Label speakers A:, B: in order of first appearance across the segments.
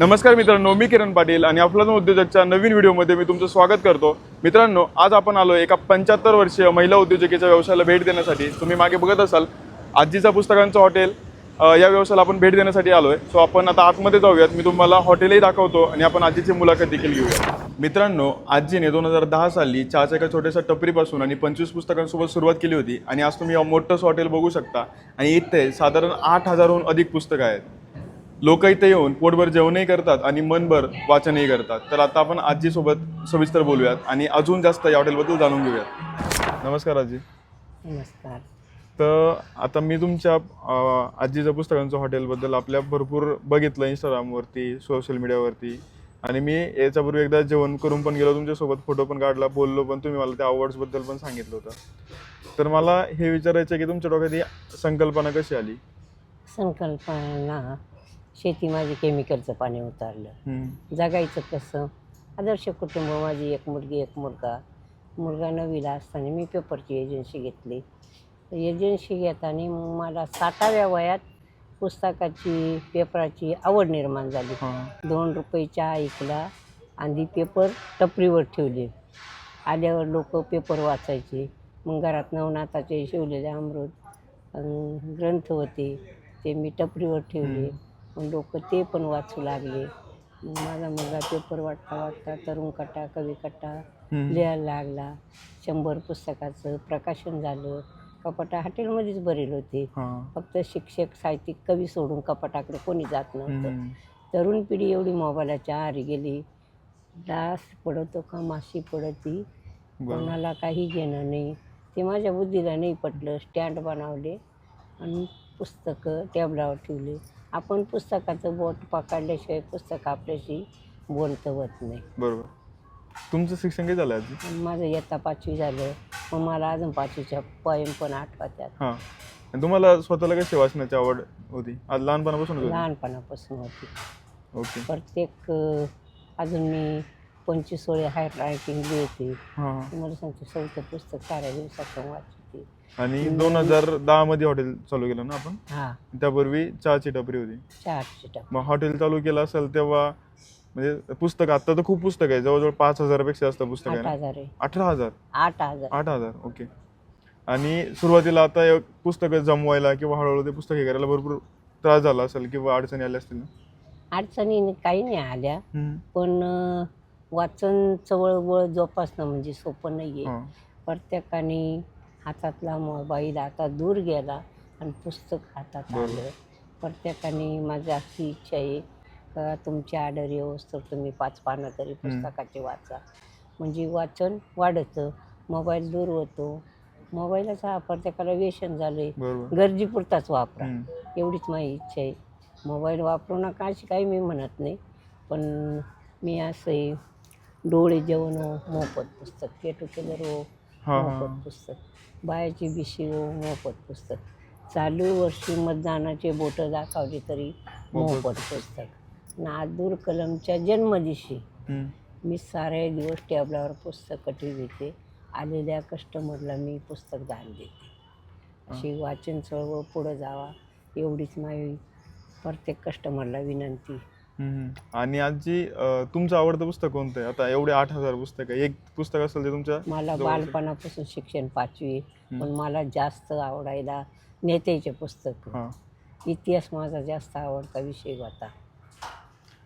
A: नमस्कार मित्रांनो मी किरण पाटील आणि अफलातून उद्योजकच्या नवीन व्हिडिओमध्ये मी तुमचं स्वागत करतो. मित्रांनो आज आपण आलो एका पंच्याहत्तर वर्षीय महिला उद्योजकीच्या व्यवसायाला भेट देण्यासाठी. तुम्ही मागे बघत असाल आजीचा पुस्तकांचं हॉटेल या व्यवसायाला आपण भेट देण्यासाठी आलो आहे सो आपण आता आतमध्ये जाऊयात. मी तुम्हाला हॉटेलही दाखवतो आणि आपण आजीची मुलाखत देखील घेऊया मित्रांनो आजीने दोन हजार दहा साली चहाच्या एका छोट्याशा टपरीपासून आणि पंचवीस पुस्तकांसोबत सुरुवात केली होती. आणि आज तुम्ही मोठंच हॉटेल बघू शकता. आणि इथे साधारण आठ हजारहून अधिक पुस्तकं आहेत. लोक इथे येऊन पोटभर जेवणही करतात आणि मनभर वाचनही करतात. तर आता आपण आजीसोबत सविस्तर बोलूयात आणि अजून जास्त या हॉटेलबद्दल जाणून घेऊयात. नमस्कार आजी.
B: नमस्कार.
A: तर आता मी तुमच्या अं, आजीच्या पुस्तकांचं हॉटेलबद्दल आपल्या भरपूर बघितलं इंस्टाग्रामवरती सोशल मीडियावरती. आणि मी याच्यापूर्वी एकदा जेवण करून पण गेलो तुमच्यासोबत फोटो पण काढला बोललो पण तुम्ही मला त्या अवॉर्ड्सबद्दल पण सांगितलं होतं. तर मला हे विचारायचं आहे की तुमच्या डोक्यात ही संकल्पना कशी आली?
B: संकल्पना? शेती माझी केमिकलचं पाणी उतारलं. जगायचं कसं? आदर्श कुटुंब माझी एक मुलगी एक मुलगा. मुलगा नवीला असताना मी पेपरची एजन्सी घेतली. एजन्सी घेताना मग मला साठाव्या वयात पुस्तकाची पेपराची आवड निर्माण झाली. दोन रुपयेच्या ऐकला आणि पेपर टपरीवर ठेवले. आल्यावर लोक पेपर वाचायचे. मग घरात नवनाथाचे शिवलेले अमृत ग्रंथ होते ते मी टपरीवर ठेवले. मग लोक ते पण वाचू लागले. मग माझा मुलगा पेपर वाटता वाटता तरुण कट्टा कवी कट्टा. लिहायला लागला. शंभर पुस्तकाचं प्रकाशन झालं. कपाटा हॉटेलमध्येच बरेल होते. फक्त शिक्षक साहित्यिक कवी सोडून कपाटाकडे कोणी जात नव्हतं. तरुण पिढी एवढी मोबाईलच्या आहारी गेली. डास पडतो का माशी पडती. कोणाला काही घेणं नाही. ते माझ्या बुद्धीला नाही पटलं. स्टँड बनवले. आणि पुस्तकं टेबलावर ठेवली. आपण पुस्तकाचं बोट पकडल्याशिवाय पुस्तक आपल्याशी बोलतं होत नाही.
A: बरोबर. तुमचं शिक्षण काय झालं आजी?
B: माझं इयत्ता पाचवी झालं. मग मला अजून पाचवीच्या पोयम पण आठवत्यात.
A: हां. आणि तुम्हाला स्वतःला कशी वाचण्याची आवड होती? आज लहानपणापासून होती?
B: लहानपणापासून होती.
A: ओके.
B: प्रत्येक अं, अजून मी पंचवीस वेळे हायर रायटिंग लिहिते
A: हां.
B: तुम्हाला सांगते चौथं पुस्तक साऱ्या दिवसात वाचते
A: आणि दोन हजार दहा मध्ये हॉटेल चालू केलं ना आपण?
B: हा.
A: त्यापूर्वी चहाची टपरी होती.
B: चारशे
A: मग हॉटेल चालू केलं असेल तेव्हा म्हणजे पुस्तक आता तर खूप पुस्तक आहे. जवळजवळ पाच हजारापेक्षा जास्त पुस्तक आहे
B: आठ
A: ना
B: हजार आहे.
A: अठरा हजार?
B: आठ हजार.
A: आठ हजार ओके. आणि सुरुवातीला आता एक पुस्तकं जमवायला किंवा हळूहळू ते पुस्तक हे करायला भरपूर त्रास झाला असेल किंवा अडचणी आल्या असतील ना?
B: अडचणी काही नाही आल्या. पण अं, वाचन चवळवळ जोपासणं म्हणजे सोपं नाही आहे प्रत्येकाने हातातला मोबाईल आता दूर गेला आणि पुस्तक हातात. आलं. प्रत्येकाने माझी अशी इच्छा आहे का तुमची ऑर्डर येऊस तर तुम्ही पाच पानं तरी पुस्तकाचे वाचा. म्हणजे वाचन वाढतं मोबाईल दूर होतो. मोबाईलचा हा प्रत्येकाला व्यसन झालं आहे गरजेपुरताच वापरा. एवढीच माझी इच्छा आहे. मोबाईल वापरू नका अशी काही मी म्हणत नाही. पण मी असं आहे डोळे जेवण हो मोफत पुस्तक केटू केलर हो
A: हां हां.
B: मोफत पुस्तक बायाची बिशी हो मोफत पुस्तक. चालू वर्षी मतदानाचे बोटं दाखवली तरी
A: मोफत
B: पुस्तक. नादूर कलमच्या जन्मदिवशी
A: हम्म.
B: मी सारे दिवस टेबलावर पुस्तकं ठेवते आलेल्या कस्टमरला मी पुस्तक दान देते. अशी वाचन चळवळ पुढं जावा एवढीच माझी प्रत्येक कस्टमरला विनंती.
A: आणि आजी अं, तुमचं आवडतं पुस्तक कोणतं आहे? आता एवढे आठ हजार पुस्तक आहे. एक पुस्तक असेल ते तुमच्या
B: मला
A: जवळचं.
B: बालपणापासून शिक्षण पाचवी. पण मला जास्त आवडायला नेत्याचे पुस्तक.
A: हां.
B: इतिहास माझा जास्त आवडता विषय होता.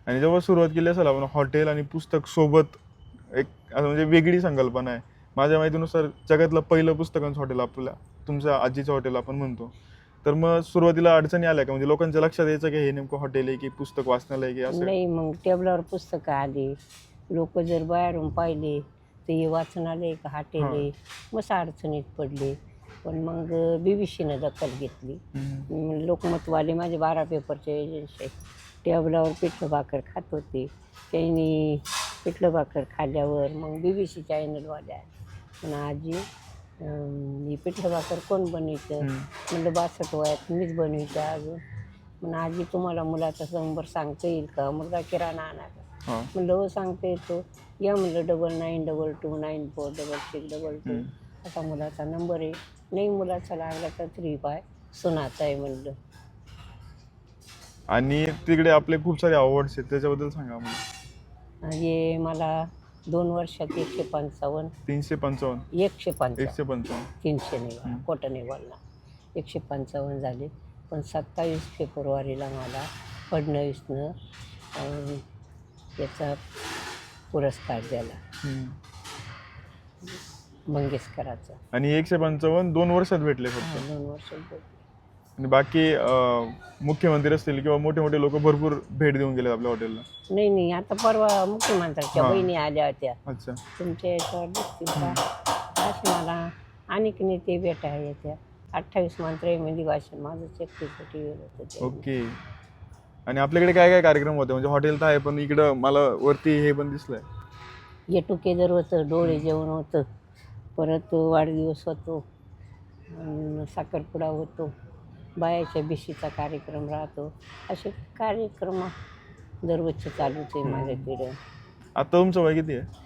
A: आणि जेव्हा सुरुवात केली असेल आपण हॉटेल आणि पुस्तक सोबत एक असं म्हणजे वेगळी संकल्पना आहे. माझ्या माहितीनुसार जगातलं पहिलं पुस्तकांचं हॉटेल आपल्या तुमच्या आजीचं हॉटेल आपण म्हणतो. तर मग सुरुवातीला अडचणी आल्या का? म्हणजे लोकांच्या लक्षात यायचं की हे नेमकं हॉटेल आहे की पुस्तक वाचनालय आहे की असं?
B: नाही मग टेबलावर पुस्तकं आली. लोक जर बाहेरून पाहिले तर हे वाचनालय का? हॉटेल आहे. मस्त अडचणीत पडले. पण मग बी बी सीनं दखल घेतली.
A: हम्म.
B: मग लोकमतवाले माझे बारा पेपरचे एजन्सी टेबलावर पिठलं भाकर खात होते. त्यांनी पिठलं भाकर खाल्ल्यावर मग बी बी सी चॅनलवाल्या पण आजी अं, ही पिठलं भाकर कोण बनवायचं. म्हणलं बासष्ट वयात मीच बनवायचं अजून. पण आजी तुम्हाला मुलाचा नंबर सांगता येईल का? मुलगा किराणा आणायचा
A: हां.
B: म्हणलं हो सांगता येतो. या म्हणलं double nine double two nine four double six double two. असा मुलाचा नंबर आहे. नाही मुलाचा लागला तर थ्री फाय सुनाचा आहे म्हणलं.
A: आणि तिकडे आपले खूप सारे अवॉर्ड्स आहेत त्याच्याबद्दल सांगा मला.
B: हे मला दोन वर्षात एकशे पंचावन्न.
A: तीनशे पंचावन्न.
B: एकशे पंचावन्न.
A: एकशे पंचावन्न.
B: तीनशे नाही. खोटं नाही बोलला एकशे पंचावन्न झाले. पण सत्तावीस फेब्रुवारीला मला फडणवीसनं याचा पुरस्कार दिला. मंगेशकराचा.
A: आणि एकशे पंचावन्न दोन वर्षात भेटले फक्त.
B: दोन वर्ष
A: आणि बाकी अं, मुख्यमंत्री असतील किंवा मोठे मोठे लोक भरपूर भेट देऊन गेले आपल्या हॉटेलला.
B: नाही नाही आता परवा मुख्यमंत्र्याच्या. बहिणी आल्या होत्या.
A: अच्छा.
B: तुमच्या याच्यावर दिसतील का? मला अनेक नेते भेटायला येत्या. अठ्ठावीस मंत्र्यामध्ये भाषण माझं टी व्हीवर होतं ते.
A: ओके. आणि आपल्याकडे काय काय कार्यक्रम होते? म्हणजे हॉटेल तर आहे पण इकडं मला वरती हे पण दिसलंय.
B: गेट टुगेदर होतं डोळे जेवण होतं. परत वाढदिवस होतो. अन् साखरपुडा होतो. बायाच्या बिशीचा कार्यक्रम राहतो. असे कार्यक्रम दररोजचे चालूच आहे माझ्याकडे
A: आता तुमचं वय किती आहे?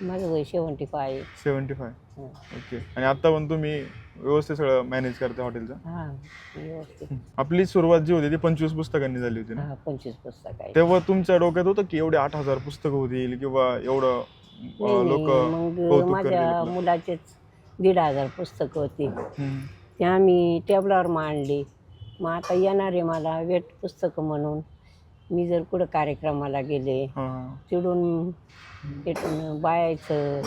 B: माझं वय सेवन्टी फाय आहे.
A: Seventy five.
B: हं.
A: ओके. आणि आता पण तुम्ही व्यवस्थित सगळं मॅनेज करता हॉटेलचं?
B: हां व्यवस्थित.
A: आपली सुरुवात जी होती ती पंचवीस पुस्तकांनी झाली होती ना?
B: हां पंचवीस पुस्तक आहे.
A: तेव्हा तुमच्या डोक्यात होतं की एवढे आठ हजार पुस्तकं होतील किंवा एवढं लोक
B: मग माझ्या मुलाचेच दीड हजार पुस्तकं होती. ते आम्ही टेबलावर मांडली. मग आता येणारे मला वेट पुस्तकं म्हणून. मी जर कुठं कार्यक्रमाला गेले तिकडून तिथून बायाचं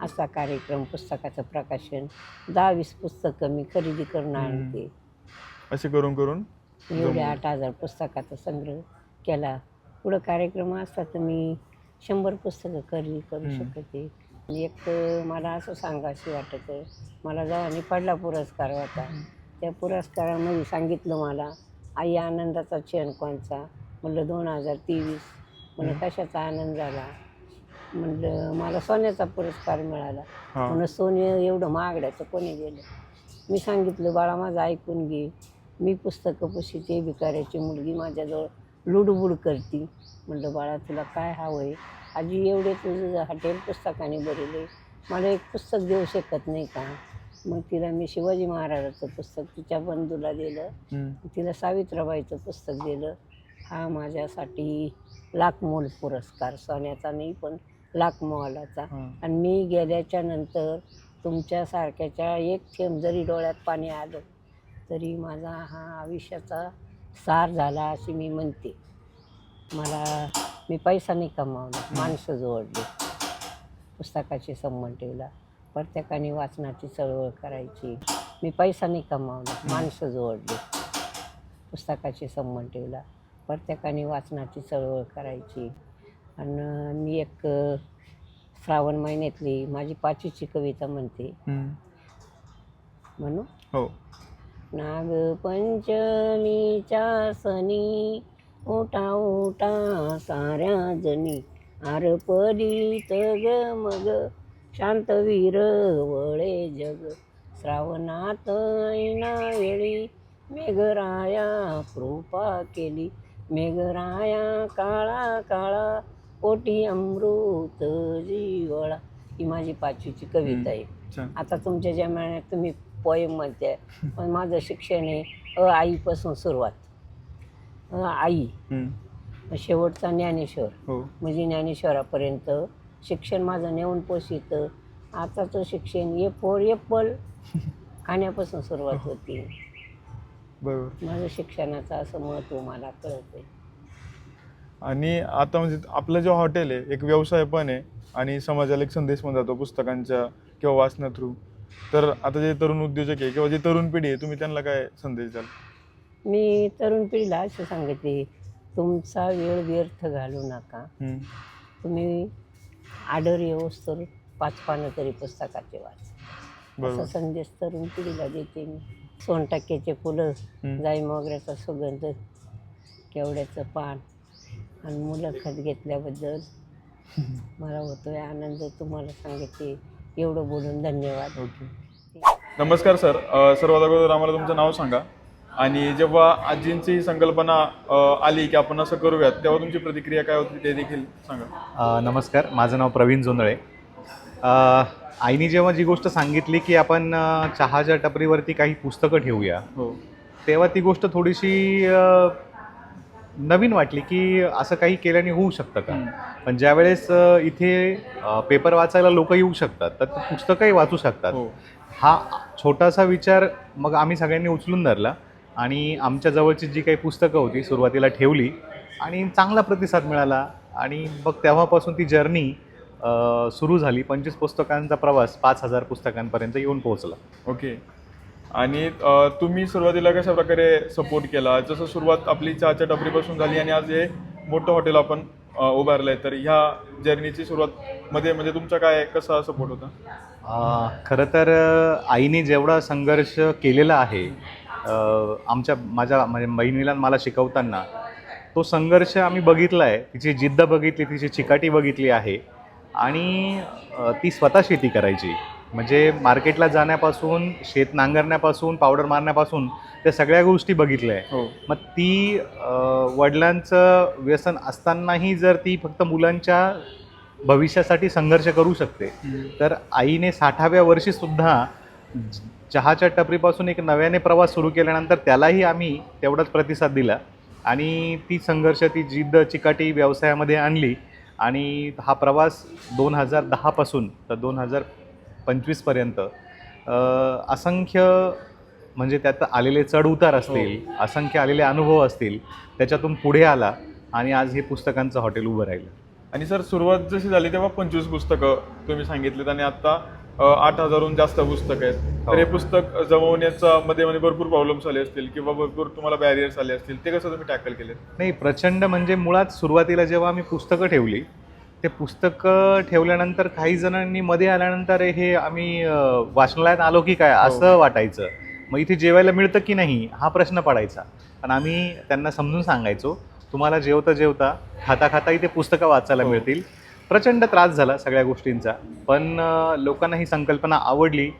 B: असा कार्यक्रम पुस्तकाचं प्रकाशन. दहा वीस पुस्तकं मी खरेदी करून आणते
A: असे करून करून
B: एवढे आठ हजार पुस्तकाचा संग्रह केला. पुढं कार्यक्रम असता तर मी शंभर पुस्तकं खरेदी करू. शकते. एक तर मला असं सांगायचं वाटत मला जेव्हा निफाडला पुरस्कार होता त्या पुरस्कारामध्ये सांगितलं मला आई आनंदाचा क्षण कोणचा म्हणलं दोन हजार तेवीस. म्हणलं कशाचा आनंद झाला? म्हणलं मला सोन्याचा पुरस्कार मिळाला. म्हणून सोने एवढं महागड्याचं कोणी गेलं मी सांगितलं बाळा माझं ऐकून घे. मी पुस्तकं पुशीते भिकाऱ्याची मुलगी माझ्याजवळ लुडबुड करती. म्हणलं बाळा तुला काय हवं आहे आजी एवढे तुझं हॉटेल पुस्तकाने भरले. मला एक पुस्तक देऊ शकत नाही का? मग तिला मी शिवाजी महाराजाचं पुस्तक तिच्या बंधूला दिलं. तिला सावित्राबाईचं पुस्तक दिलं. हा माझ्यासाठी लाखमोल पुरस्कार सोन्याचा नाही पण लाखमोलाचा. आणि मी गेल्याच्यानंतर तुमच्यासारख्याच्या एक थेंब जरी डोळ्यात पाणी आलं तरी माझा हा आयुष्याचा सार झाला अशी मी म्हणते. मला मी पैसा नाही कमावला माणसं जोडली. पुस्तकाशी संबंध ठेवला. प्रत्येकाने वाचनाची चळवळ करायची. मी पैसा नाही कमावला माणसं जोडली. पुस्तकाशी संबंध ठेवला. प्रत्येकाने वाचनाची चळवळ करायची. आणि मी एक श्रावण महिन्यातली माझी पाचवीची कविता म्हणते. म्हणू?
A: हो.
B: नागपंचमीच्या सणी उठा उठा साऱ्या जणी आर पडीत ग मग शांतवीर वळे जग. श्रावणात ऐना वेळी मेघराया कृपा केली. मेघराया काळा काळा पोटी अमृत जीवळा. ही माझी पाचवीची कविता आहे. आता तुमच्या जमान्यात तुम्ही पोयम म्हणते पण माझं शिक्षण आहे अ आईपासून सुरुवात. अ आई. शेवटचा ज्ञानेश्वर.
A: हो.
B: म्हणजे ज्ञानेश्वरापर्यंत शिक्षण माझं नेऊन पोषित आताचं शिक्षण ए फोर एप्पल खाण्यापासून सुरुवात होती.
A: बरोबर.
B: माझं शिक्षणाचं असं महत्त्व मला कळत आहे
A: आणि आता म्हणजे आपलं जे हॉटेल आहे एक व्यवसाय पण आहे आणि समाजाला एक संदेश पण जातो पुस्तकांच्या किंवा वाचना थ्रू. तर आता जे तरुण उद्योजक आहे किंवा जे तरुण पिढी आहे तुम्ही त्यांना काय संदेश द्याल?
B: मी तरुण पिढीला असं सांगते तुमचा वेळ व्यर्थ घालू नका.
A: हम्म.
B: तुम्ही आर्डर येऊस्तोवर पाच पानं तरी पुस्तकाचे वाच. असा
A: बरोबर.
B: संदेश तरुण पिढीला देते मी. सोनटक्क्याचे फुलं
A: हम्म.
B: जाई मोगऱ्याचा सुगंध केवड्याचं पान आणि मुलाखत घेतल्याबद्दल मला होतोय आनंद. तुम्हाला सांगते एवढं बोलून धन्यवाद.
A: ओके. नमस्कार सर. अ, सर्वात अगोदर आम्हाला तुमचं नाव सांगा. आणि जेव्हा आजींची ही संकल्पना अ, आली की आपण असं करूयात तेव्हा तुमची प्रतिक्रिया काय होती ते देखील सांगा.
C: अ, नमस्कार. माझं नाव प्रवीण जोंधळे. अ, आईने जेव्हा जी गोष्ट सांगितली की आपण अ, चहाच्या टपरीवरती काही पुस्तकं ठेवूया
A: हो.
C: तेव्हा ती गोष्ट थोडीशी अ, नवीन वाटली की असं काही केल्याने होऊ शकतं का? पण ज्यावेळेस इथे पेपर वाचायला लोक येऊ शकतात तर पुस्तकही वाचू शकतात.
A: हो.
C: हा छोटासा विचार मग आम्ही सगळ्यांनी उचलून धरला आणि आमच्या जवळची जी काही पुस्तकं होती सुरुवातीला ठेवली आणि चांगला प्रतिसाद मिळाला. आणि मग तेव्हापासून ती जर्नी सुरू झाली. पंचवीस पुस्तकांचा प्रवास पाच हजार पुस्तकांपर्यंत येऊन पोहोचला.
A: ओके. आणि तुम्ही सुरुवातीला कशा प्रकारे सपोर्ट केला? जसं सुरुवात आपली चहाच्या टपरीपासून झाली आणि आज हे मोठं हॉटेल आपण उभारलं आहे तर ह्या जर्नीची सुरुवात मध्ये म्हणजे तुमचा काय कसा सपोर्ट होता?
C: खरं तर आईने जेवढा संघर्ष केलेला आहे आमच्या माझ्या म्हणजे बहिणीला मला शिकवताना तो संघर्ष आम्ही बघितला आहे तिची जिद्द बघितली तिची चिकाटी बघितली आहे. आणि ती स्वतः शेती करायची. म्हणजे मार्केटला जाण्यापासून शेत नांगरण्यापासून पावडर मारण्यापासून त्या सगळ्या गोष्टी बघितल्या आहे.
A: हो.
C: मग ती वडिलांचं व्यसन असतानाही जर ती फक्त मुलांच्या भविष्यासाठी संघर्ष करू शकते तर आईने साठाव्या वर्षी सुद्धा चहाच्या टपरीपासून एक नव्याने प्रवास सुरू केल्यानंतर त्यालाही आम्ही तेवढाच प्रतिसाद दिला आणि ती संघर्ष ती जिद्द चिकाटी व्यवसायामध्ये आणली आणि हा प्रवास दोन हजार दहापासून तर दोन हजार पंचवीसपर्यंत. असंख्य म्हणजे त्यात आलेले चढ उतार असतील असंख्य आलेले अनुभव असतील त्याच्यातून पुढे आला आणि आज हे पुस्तकांचं हॉटेल उभं राहिलं.
A: आणि सर सुरुवात जशी झाली तेव्हा पंचवीस पुस्तकं तुम्ही सांगितलीत आणि आता आठ हजारहून जास्त पुस्तकं आहेत. तर हे पुस्तक जमवण्याचा मध्ये मध्ये भरपूर प्रॉब्लेम्स आले असतील किंवा भरपूर तुम्हाला बॅरियर्स आले असतील ते कसं तुम्ही टॅकल केले
C: नाही प्रचंड म्हणजे मुळात सुरुवातीला जेव्हा आम्ही पुस्तकं ठेवली ते पुस्तकं ठेवल्यानंतर काही जणांनी मध्ये आल्यानंतर हे आम्ही वाचनालयात आलो की काय असं वाटायचं. मग इथे जेवायला मिळतं की नाही हा प्रश्न पडायचा. पण आम्ही त्यांना समजून सांगायचो तुम्हाला जेवता जेवता खाता खाता इथे पुस्तकं वाचायला
A: हो.
C: मिळतील. प्रचंड त्रास झाला सगळ्या गोष्टींचा. पण लोकांना ही संकल्पना आवडली.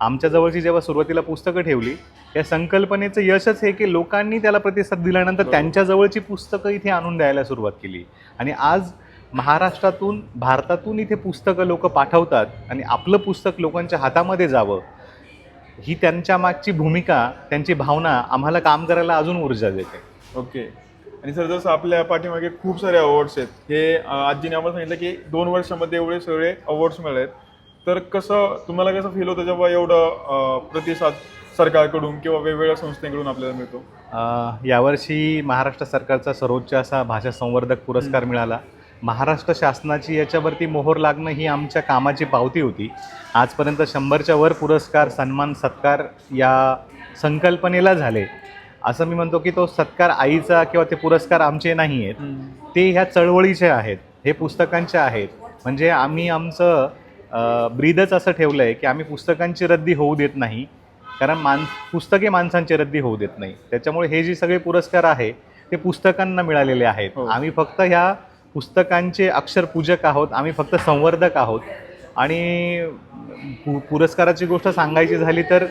C: आमच्या जवळची जेव्हा सुरुवातीला पुस्तकं ठेवली या संकल्पनेचं यशच हे की लोकांनी त्याला प्रतिसाद दिल्यानंतर. त्यांच्या जवळची पुस्तकं इथे आणून द्यायला सुरुवात केली. आणि आज महाराष्ट्रातून भारतातून इथे पुस्तकं लोक पाठवतात आणि आपलं पुस्तक लोकांच्या हातामध्ये जावं ही त्यांच्या मागची भूमिका त्यांची भावना आम्हाला काम करायला अजून ऊर्जा देते.
A: ओके. आणि सर जसं आपल्या पाठीमागे खूप सारे अवॉर्ड्स आहेत. हे आजीने आम्हाला सांगितलं की दोन वर्षामध्ये एवढे सगळे अवॉर्ड्स मिळाले तर कसं तुम्हाला कसं फील होतं जेव्हा एवढं प्रतिसाद सरकारकडून किंवा वेगवेगळ्या संस्थेकडून आपल्याला मिळतो?
C: यावर्षी महाराष्ट्र सरकारचा सर्वोच्च असा भाषा संवर्धक पुरस्कार मिळाला. महाराष्ट्र शासनाची याच्यावरती मोहर लागणं ही आमच्या कामाची पावती होती. आजपर्यंत शंभरच्या वर पुरस्कार सन्मान सत्कार या संकल्पनेला झाले. असं मी म्हणतो की तो सत्कार आईचा किंवा ते पुरस्कार आमचे नाही आहेत ते ह्या चळवळीचे आहेत. हे पुस्तकांचे आहेत. म्हणजे आम्ही आमचं ब्रीदच असं ठेवलं आहे की आम्ही पुस्तकांची रद्दी होऊ देत नाही. कारण मान पुस्तके माणसांची रद्दी होऊ देत नाही. त्याच्यामुळे हे जे सगळे पुरस्कार आहे ते पुस्तकांना मिळालेले आहेत.
A: हो.
C: आम्ही फक्त ह्या पुस्तकांचे अक्षरपूजक आहोत आम्ही फक्त संवर्धक आहोत. आणि पु पुरस्काराची गोष्ट सांगायची झाली तर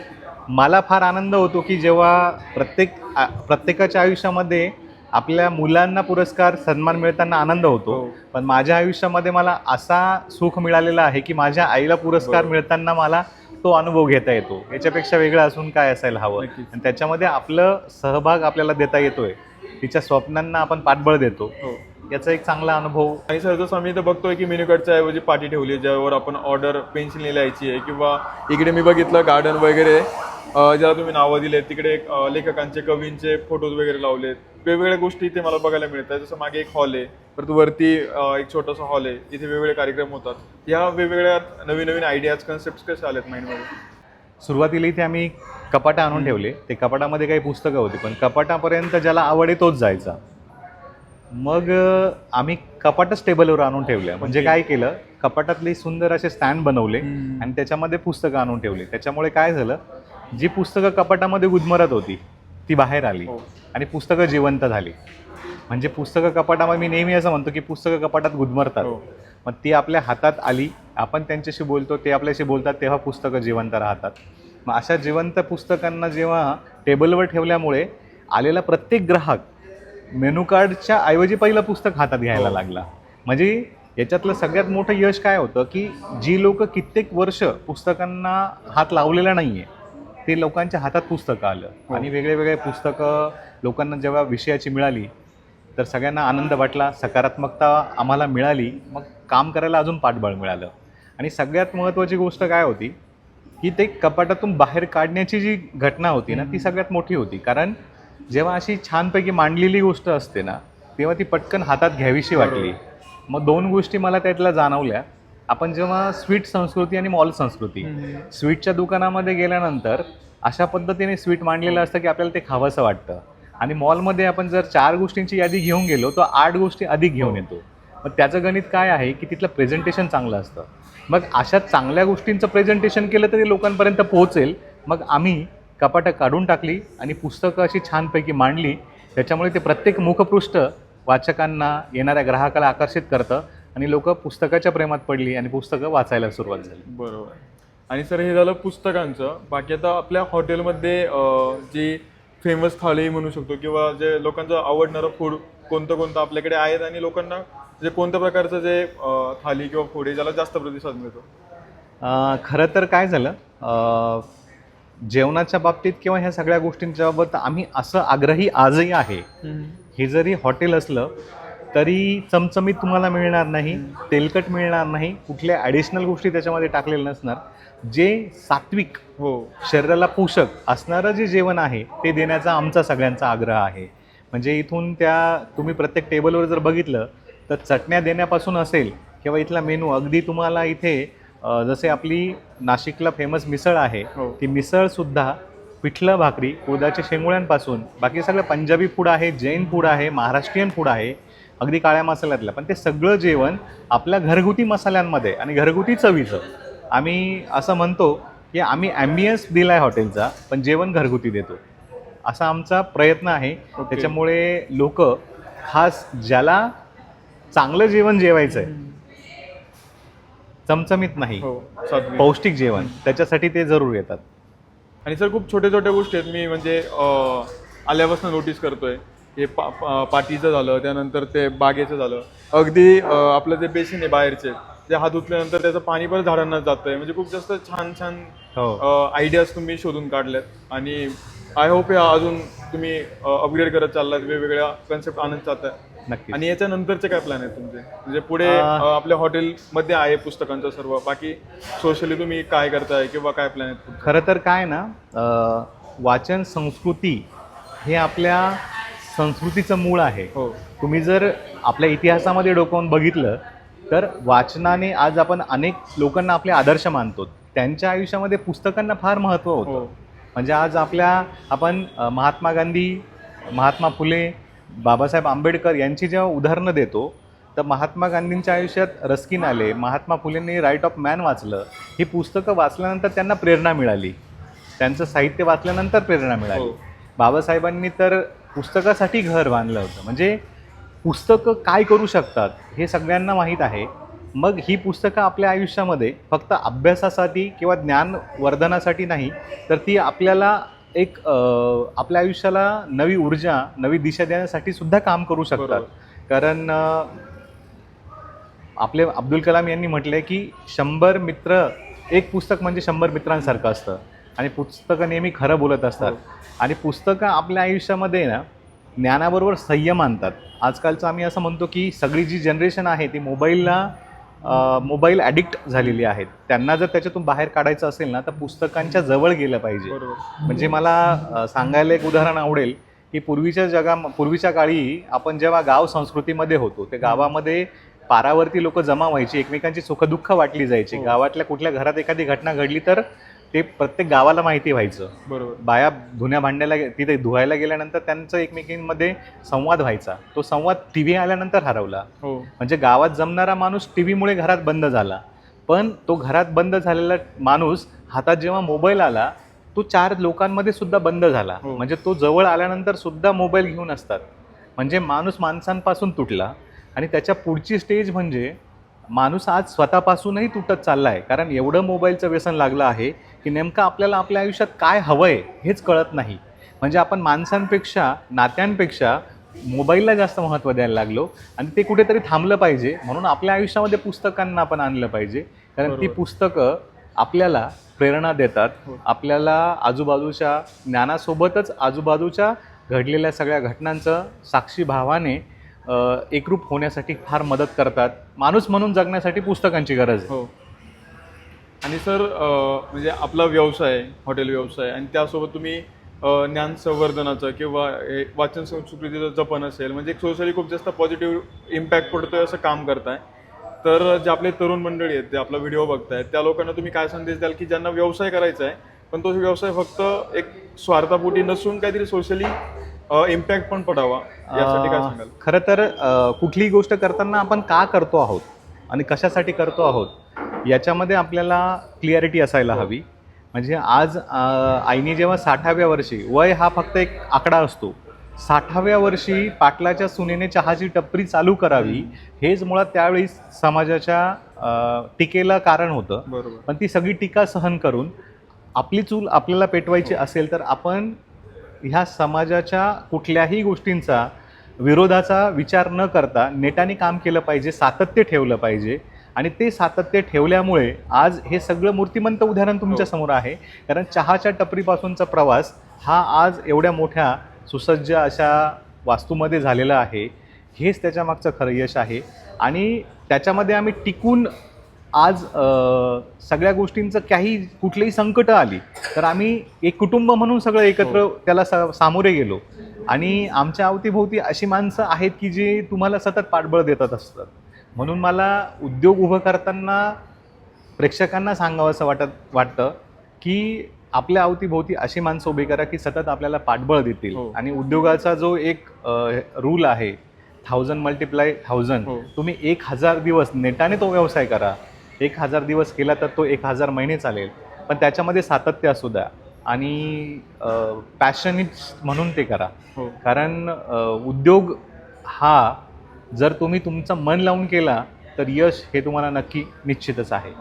C: मला फार आनंद होतो की जेव्हा प्रत्येक प्रत्येकाच्या आयुष्यामध्ये आपल्या मुलांना पुरस्कार सन्मान मिळताना आनंद होतो.
A: हो.
C: पण माझ्या आयुष्यामध्ये मला असा सुख मिळालेला आहे की माझ्या आईला पुरस्कार
A: बरोबर.
C: मिळताना मला तो अनुभव घेता येतो. याच्यापेक्षा वेगळं असून काय असायला हवं. आणि त्याच्यामध्ये आपलं सहभाग आपल्याला देता येतोय. तिच्या स्वप्नांना आपण पाठबळ देतो.
A: हो.
C: याचा एक चांगला अनुभव.
A: आणि सर जसं आम्ही इथं बघतोय की मेन्यू कार्डच्या ऐवजी पाटी ठेवली आहे ज्यावर आपण ऑर्डर पेन्सिलने लिहायची आहे किंवा इकडे मी बघितलं गार्डन वगैरे ज्याला तुम्ही नावं दिलेत तिकडे अं, लेखकांचे कवींचे फोटोज वगैरे लावलेत. वेगवेगळ्या गोष्टी इथे मला बघायला मिळतात. जसं मागे एक हॉल आहे परत वरती एक छोटासा हॉल आहे इथे वेगवेगळे कार्यक्रम होतात. या वेगवेगळ्या नवीन नवीन आयडियाज कन्सेप्ट कसे आलेत माइंडमध्ये?
C: सुरुवातीला इथे आम्ही कपाटा आणून ठेवले. ते कपाटामध्ये काही पुस्तकं होती पण कपाटापर्यंत ज्याला आवड आहे तोच जायचा. मग आम्ही कपाटच टेबलवर आणून ठेवलं म्हणजे. काय केलं कपाटातले सुंदर असे स्टँड बनवले. आणि त्याच्यामध्ये पुस्तकं आणून ठेवली त्याच्यामुळे काय झालं जी पुस्तकं कपाटामध्ये गुदमरत होती ती बाहेर आली
A: हो.
C: आणि पुस्तकं जिवंत झाली म्हणजे पुस्तकं कपाटामध्ये मी नेहमी असं म्हणतो की पुस्तकं कपाटात गुदमरतात
A: हो.
C: मग ती आपल्या हातात आली आपण त्यांच्याशी बोलतो ते आपल्याशी बोलतात तेव्हा पुस्तकं जिवंत राहतात मग अशा जिवंत पुस्तकांना जेव्हा टेबलवर ठेवल्यामुळे आलेला प्रत्येक ग्राहक मेनू कार्डच्या ऐवजी पहिलं पुस्तक हातात घ्यायला
A: हो.
C: लागला. म्हणजे याच्यातलं सगळ्यात मोठं यश काय होतं की जी लोक कित्येक वर्ष पुस्तकांना हात लावलेला नाही आहे ते लोकांच्या हातात पुस्तकं आलं.
A: हो.
C: आणि वेगळे वेगळे पुस्तकं लोकांना जेव्हा विषयाची मिळाली तर सगळ्यांना आनंद वाटला सकारात्मकता आम्हाला मिळाली मग काम करायला अजून पाठबळ मिळालं. आणि सगळ्यात महत्त्वाची गोष्ट काय होती की ते कपाटातून बाहेर काढण्याची जी घटना होती ना ती सगळ्यात मोठी होती. कारण जेव्हा अशी छानपैकी मांडलेली गोष्ट असते ना तेव्हा ती पटकन हातात घ्यावीशी वाटली. मग दोन गोष्टी मला त्यातल्या जाणवल्या. आपण जेव्हा स्वीट संस्कृती आणि मॉल संस्कृती स्वीटच्या दुकानामध्ये गेल्यानंतर अशा पद्धतीने स्वीट मांडलेलं असतं की आपल्याला ते खावंसं वाटतं. आणि मॉलमध्ये आपण जर चार गोष्टींची यादी घेऊन गेलो तर आठ गोष्टी अधिक घेऊन येतो. मग त्याचं गणित काय आहे की तिथलं प्रेझेंटेशन चांगलं असतं. मग अशा चांगल्या गोष्टींचं प्रेझेंटेशन केलं तरी लोकांपर्यंत पोहोचेल. मग आम्ही कपाटं काढून टाकली आणि पुस्तकं अशी छानपैकी मांडली. त्याच्यामुळे ते प्रत्येक मुखपृष्ठ वाचकांना येणाऱ्या ग्राहकाला आकर्षित करतं आणि लोक पुस्तकाच्या प्रेमात पडली आणि पुस्तकं वाचायला सुरुवात झाली.
A: बरोबर. आणि सर हे झालं पुस्तकांचं. बाकी आता आपल्या हॉटेलमध्ये जी फेमस थाळी म्हणू शकतो किंवा जे लोकांचं आवडणारं फूड कोणतं कोणतं आपल्याकडे आहेत आणि लोकांना जे कोणत्या प्रकारचं जे थाली किंवा फूड आहे ज्याला जास्त प्रतिसाद मिळतो?
C: खरं तर काय झालं? जेवणाच्या बाबतीत किंवा ह्या सगळ्या गोष्टींच्या बाबत आम्ही असं आग्रही आजही आहे. हे जरी हॉटेल असलं तरी चमचमीत तुम्हाला मिळणार नाही तेलकट मिळणार नाही कुठल्या ॲडिशनल गोष्टी त्याच्यामध्ये टाकलेल्या नसणार. जे सात्विक
A: हो.
C: शरीराला पोषक असणारं जे जेवण आहे ते देण्याचा आमचा सगळ्यांचा आग्रह आहे. म्हणजे इथून त्या तुम्ही प्रत्येक टेबलवर जर बघितलं तर चटण्या देण्यापासून असेल किंवा इथला मेनू अगदी तुम्हाला इथे जसे आपली नाशिकला फेमस मिसळ आहे
A: हो.
C: ती मिसळसुद्धा पिठलं भाकरी उदाच्या शेंगुळ्यांपासून बाकी सगळं पंजाबी फूड आहे जैन फूड आहे महाराष्ट्रीयन फूड आहे अगदी काळ्या मसाल्यातलं. पण ते सगळं जेवण आपल्या घरगुती मसाल्यांमध्ये आणि घरगुती चवीचं. आम्ही असं म्हणतो की आम्ही ॲम्बियन्स दिला आहे हॉटेलचा पण जेवण घरगुती देतो. असा आमचा प्रयत्न आहे. त्याच्यामुळे लोक खास ज्याला चांगलं जेवण जेवायचं आहे चमचमीत नाही.
A: हो.
C: पौष्टिक जेवण. त्याच्यासाठी ते जरूर येतात.
A: आणि सर खूप छोट्या छोट्या गोष्टी आहेत. मी म्हणजे अं, आल्यापासून नोटीस करतोय. हे पा पा- पाटीचं झालं त्यानंतर ते बागेचं झालं. अगदी अं, आपलं जे बेसिन आहे बाहेरचे ते हात धुतल्यानंतर त्याचं पाणी पण झाडांना जातंय. म्हणजे खूप जास्त छान छान
C: हो.
A: आयडियाज तुम्ही शोधून काढल्यात. आणि आय होप या अजून तुम्ही अपग्रेड करत चाललात. वेगवेगळ्या कन्सेप्ट आणत चालताय
C: नक्की
A: आणि याच्या नंतरचे काय प्लॅन आहेत तुमचे? म्हणजे पुढे
C: अं,
A: अं, आपल्या हॉटेलमध्ये आहे पुस्तकांचं सर्व. बाकी सोशली तुम्ही काय करताय किंवा काय प्लॅन आहेत?
C: खरं तर काय ना अं, वाचन संस्कृती हे आपल्या संस्कृतीचं मूळ आहे.
A: हो.
C: तुम्ही जर आपल्या इतिहासामध्ये डोकावून बघितलं तर वाचनाने आज आपण अनेक लोकांना आपले आदर्श मानतो. त्यांच्या आयुष्यामध्ये पुस्तकांना फार महत्त्व होतं.
A: हो.
C: म्हणजे आज आपल्या आपण अ, महात्मा गांधी महात्मा फुले बाबासाहेब आंबेडकर यांची जेव्हा उदाहरणं देतो तर महात्मा गांधींच्या आयुष्यात रस्किन आले महात्मा फुलेंनी राईट ऑफ मॅन वाचलं ही पुस्तकं वाचल्यानंतर त्यांना प्रेरणा मिळाली. त्यांचं साहित्य वाचल्यानंतर प्रेरणा मिळाली.
A: हो.
C: बाबासाहेबांनी तर पुस्तकासाठी घर बांधलं होतं. म्हणजे पुस्तकं काय करू शकतात हे सगळ्यांना माहीत आहे. मग ही पुस्तकं आपल्या आयुष्यामध्ये फक्त अभ्यासासाठी किंवा ज्ञानवर्धनासाठी नाही तर ती आपल्याला एक आपल्या आयुष्याला नवी ऊर्जा नवी दिशा देण्यासाठी सुद्धा काम करू शकतात. कारण आपले अब्दुल कलाम यांनी म्हटलंय की शंभर मित्र एक पुस्तक म्हणजे शंभर मित्रांसारखं असतं. आणि पुस्तकं नेहमी खरं बोलत असतात. आणि पुस्तकं आपल्या आयुष्यामध्ये ना ज्ञानाबरोबर संयम आणतात. आजकालचं आम्ही असं म्हणतो की सगळी जी जनरेशन आहे ती मोबाईलला मोबाईल ॲडिक्ट झालेली आहेत. त्यांना जर त्याच्यातून बाहेर काढायचं असेल ना तर पुस्तकांच्या जवळ गेलं पाहिजे. म्हणजे मला सांगायला एक उदाहरण आवडेल की पूर्वीच्या जगा पूर्वीच्या काळी आपण जेव्हा गाव संस्कृतीमध्ये होतो ते गावामध्ये पारावरती लोक जमा व्हायची एकमेकांची सुखदुःख वाटली जायची.
A: हो.
C: गावातल्या कुठल्या घरात एखादी घटना घडली तर ते प्रत्येक गावाला माहिती व्हायचं.
A: बरोबर.
C: बाया धुण्या भांड्याला गे- तिथे धुवायला गेल्यानंतर त्यांचं एकमेकींमध्ये संवाद व्हायचा. तो संवाद टी व्ही आल्यानंतर हरवला.
A: हो.
C: म्हणजे गावात जमणारा माणूस टी व्हीमुळे घरात बंद झाला. पण तो घरात बंद झालेला माणूस हातात जेव्हा मोबाईल आला तो चार लोकांमध्ये सुद्धा बंद झाला.
A: हो.
C: म्हणजे तो जवळ आल्यानंतर सुद्धा मोबाईल घेऊन असतात. म्हणजे माणूस माणसांपासून तुटला. आणि त्याच्या पुढची स्टेज म्हणजे माणूस आज स्वतःपासूनही तुटत चालला आहे कारण एवढं मोबाईलचं व्यसन लागलं आहे की नेमकं आपल्याला आपल्या आयुष्यात काय हवं आहे हेच कळत नाही. म्हणजे आपण माणसांपेक्षा नात्यांपेक्षा मोबाईलला जास्त महत्त्व द्यायला लागलो आणि ते कुठेतरी थांबलं पाहिजे. म्हणून आपल्या आयुष्यामध्ये पुस्तकांना आपण आणलं पाहिजे. कारण ती. पुस्तकं आपल्याला प्रेरणा देतात.
A: हो.
C: आपल्याला आजूबाजूच्या ज्ञानासोबतच आजूबाजूच्या घडलेल्या सगळ्या घटनांचं साक्षी भावाने अ, एकरूप होण्यासाठी फार मदत करतात. माणूस म्हणून जगण्यासाठी पुस्तकांची गरज आहे.
A: हो. आणि सर म्हणजे आपला व्यवसाय हॉटेल व्यवसाय आणि त्यासोबत तुम्ही ज्ञान संवर्धनाचं किंवा वाचन संस्कृतीचं जपन असेल म्हणजे सोशली खूप जास्त पॉझिटिव्ह इम्पॅक्ट पडतोय असं काम करताय. तर जे आपले तरुण मंडळी आहेत ते आपला व्हिडिओ बघतायत त्या लोकांना तुम्ही काय संदेश द्याल की ज्यांना व्यवसाय करायचा आहे पण तो व्यवसाय फक्त एक स्वार्थापोटी नसून काहीतरी सोशली इम्पॅक्ट पण पडावा यासाठी काय सांगाल?
C: अ, खरं तर कुठलीही गोष्ट करताना आपण का करतो आहोत आणि कशासाठी करतो आहोत याच्यामध्ये आपल्याला क्लिअरिटी असायला हवी. म्हणजे आज आईने जेव्हा साठाव्या वर्षी वय हा फक्त एक आकडा असतो. साठाव्या वर्षी पाटलाच्या सुनेने चहाची टपरी चालू करावी हेच मुळात त्यावेळी समाजाच्या टीकेला कारण होतं.
A: बरोबर.
C: पण ती सगळी टीका सहन करून आपली चूल आपल्याला पेटवायची असेल तर आपण ह्या समाजाच्या कुठल्याही गोष्टींचा विरोधाचा विचार न करता नेटाने काम केलं पाहिजे सातत्य ठेवलं पाहिजे. आणि ते सातत्य ठेवल्यामुळे आज हे सगळं मूर्तिमंत उदाहरण तुमच्यासमोर आहे. कारण चहाच्या टपरीपासूनचा प्रवास हा आज एवढ्या मोठ्या सुसज्ज अशा वास्तूमध्ये झालेला आहे. हेच त्याच्या मागचं खरं यश आहे. आणि त्याच्यामध्ये आम्ही टिकून आज सगळ्या गोष्टींचं काही कुठलीही संकट आली तर आम्ही एक कुटुंब म्हणून सगळं एकत्र त्याला सा सामोरे गेलो. आणि आमच्या अवतीभोवती अशी माणसं आहेत की जी तुम्हाला सतत पाठबळ देतात असतात. म्हणून मला उद्योग उभं करताना प्रेक्षकांना सांगावं असं वाटत वाटतं की आपल्या अवतीभोवती अशी माणसं उभी करा की सतत आपल्याला पाठबळ देतील.
A: हो.
C: आणि उद्योगाचा जो एक रूल आहे थाउजंड मल्टिप्लाय थाउजंड
A: हो.
C: तुम्ही एक हजार दिवस नेटाने तो व्यवसाय करा. एक हजार दिवस केला तर तो एक हजार महिने चालेल. पण त्याच्यामध्ये सातत्य असू द्या. आणि पॅशनिट म्हणून ते करा.
A: हो.
C: कारण उद्योग हा जर तुम्ही तुमचं मन लावून केला तर यश हे तुम्हाला नक्की निश्चितच आहे.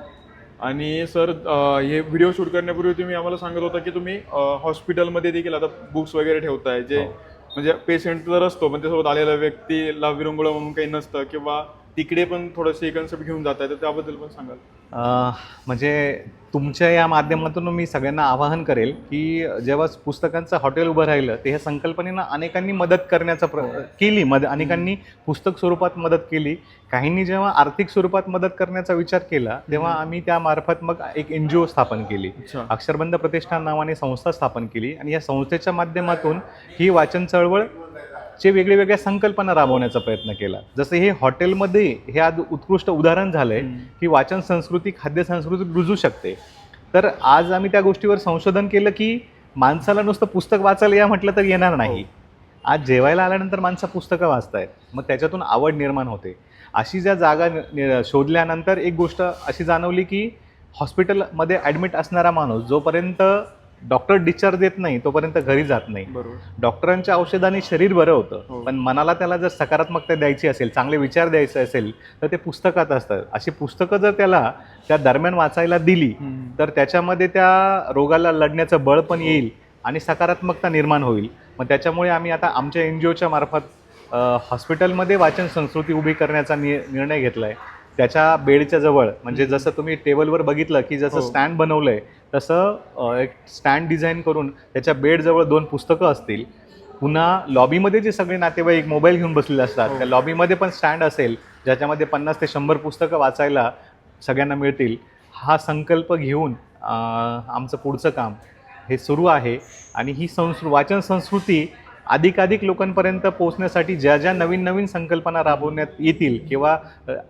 A: आणि सर अ, हे व्हिडिओ शूट करण्यापूर्वी तुम्ही आम्हाला सांगत होता की तुम्ही अ, हॉस्पिटलमध्ये देखील आता बुक्स वगैरे ठेवताय जे
C: हो.
A: म्हणजे पेशंट जर असतो पण त्यासोबत आलेल्या व्यक्तीला विरंगुळा म्हणून काही नसतं किंवा तिकडे पण थोडंसं कन्सेप्ट घेऊन जात आहे तर त्याबद्दल पण सांगाल.
C: म्हणजे तुमच्या या माध्यमातून मी सगळ्यांना आवाहन करेल की जेव्हा पुस्तकांचं हॉटेल उभं राहिलं ते ह्या संकल्पनेनं अनेकांनी मदत करण्याचा प्र केली मद अनेकांनी पुस्तक स्वरूपात मदत केली. काहींनी जेव्हा आर्थिक स्वरूपात मदत करण्याचा विचार केला तेव्हा आम्ही त्यामार्फत मग एक एन जी ओ स्थापन केली.
A: अच्छा.
C: अक्षरबंध प्रतिष्ठान नावाने संस्था स्थापन केली आणि या संस्थेच्या माध्यमातून ही वाचन चळवळ चे वेगळ्या वेगळ्या संकल्पना राबवण्याचा प्रयत्न केला. जसं हे हॉटेलमध्ये हे आज उत्कृष्ट उदाहरण झालंय की वाचन संस्कृती खाद्य संस्कृती रुजू शकते. तर आज आम्ही त्या गोष्टीवर संशोधन केलं की माणसाला नुसतं पुस्तक वाचायला या म्हटलं तर येणार नाही. आज जेवायला आल्यानंतर माणसं पुस्तकं वाचतायत. मग त्याच्यातून आवड निर्माण होते. अशी ज्या जागा शोधल्यानंतर एक गोष्ट अशी जाणवली की हॉस्पिटलमध्ये ॲडमिट असणारा माणूस जोपर्यंत डॉक्टर डिस्चार्ज देत नाही तोपर्यंत घरी जात नाही.
A: बरोबर.
C: डॉक्टरांच्या औषधाने शरीर बरं
A: हो.
C: होतं पण मनाला त्याला जर सकारात्मकता द्यायची असेल चांगले विचार द्यायचे असेल तर ते पुस्तकात असतात अशी पुस्तकं जर त्याला त्या दरम्यान वाचायला दिली. तर त्याच्यामध्ये त्या रोगाला लढण्याचं बळ पण येईल आणि सकारात्मकता निर्माण होईल. मग त्याच्यामुळे आम्ही आता आमच्या एन जी ओच्या मार्फत हॉस्पिटलमध्ये वाचन संस्कृती उभी करण्याचा नि निर्णय घेतला आहे त्याच्या बेडच्या जवळ म्हणजे जसं तुम्ही टेबलवर बघितलं की जसं
A: हो.
C: स्टँड बनवलं आहे तसं एक स्टँड डिझाईन करून त्याच्या बेडजवळ दोन पुस्तकं असतील पुन्हा लॉबीमध्ये जे सगळे नातेवाईक मोबाईल घेऊन बसलेले असतात
A: हो.
C: त्या लॉबीमध्ये पण स्टँड असेल ज्याच्यामध्ये पन्नास ते शंभर पुस्तकं वाचायला सगळ्यांना मिळतील हा संकल्प घेऊन आमचं पुढचं काम हे सुरू आहे आणि ही संस्कृ वाचन संस्कृती अधिकाधिक लोकांपर्यंत पोहोचण्यासाठी ज्या ज्या नवीन नवीन संकल्पना राबवण्यात येतील किंवा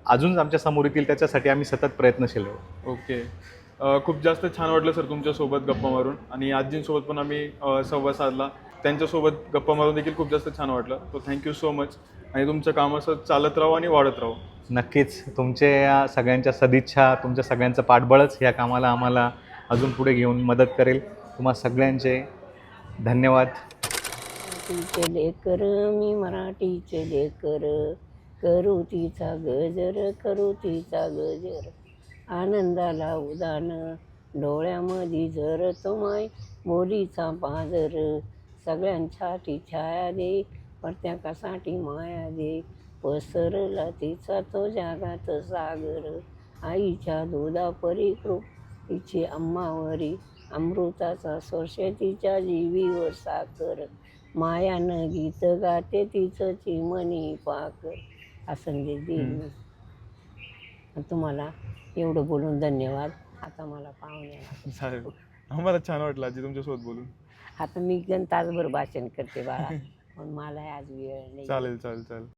C: अजून आमच्यासमोर येतील त्याच्यासाठी आम्ही सतत प्रयत्नशील आहोत.
A: ओके. खूप जास्त छान वाटलं सर तुमच्यासोबत गप्पा मारून आणि आजींसोबत पण आम्ही संवाद साधला. त्यांच्यासोबत गप्पा मारून देखील खूप जास्त छान वाटलं. तो थँक्यू सो मच आणि तुमचं काम असं चालत राहू आणि वाढत राहू.
C: नक्कीच. तुमच्या या सगळ्यांच्या सदिच्छा तुमच्या सगळ्यांचं पाठबळच या कामाला आम्हाला अजून पुढे घेऊन मदत करेल. तुम्हा सगळ्यांचे धन्यवाद.
B: मराठीचे लेकर मी मराठीचे लेकर. करू तिचा गजर करू तिचा गजर. आनंदाला उदान डोळ्यामध्ये जर माय बोलीचा पाजर. सगळ्यांसाठी छाया दे प्रत्येकासाठी माया दे? पसरला तिचा तो जागात सागर. आईच्या दुधा परिकृप तिची अम्मावरी. अमृताचा स्पर्श तिच्या जीवीवर साखर. मायानं गीत गाते तिचं चिमणी पाक. हा संदेश देईल मी आणि तुम्हाला एवढं बोलून धन्यवाद. आता मला पाहुणे
A: चालेल आम्हाला छान वाटलं आजी तुमच्यासोबत बोलून.
B: आता मी गण तासभर भाषण करते बाळा. पण मला आज वेळ नाही.
A: चालेल चालेल चालेल.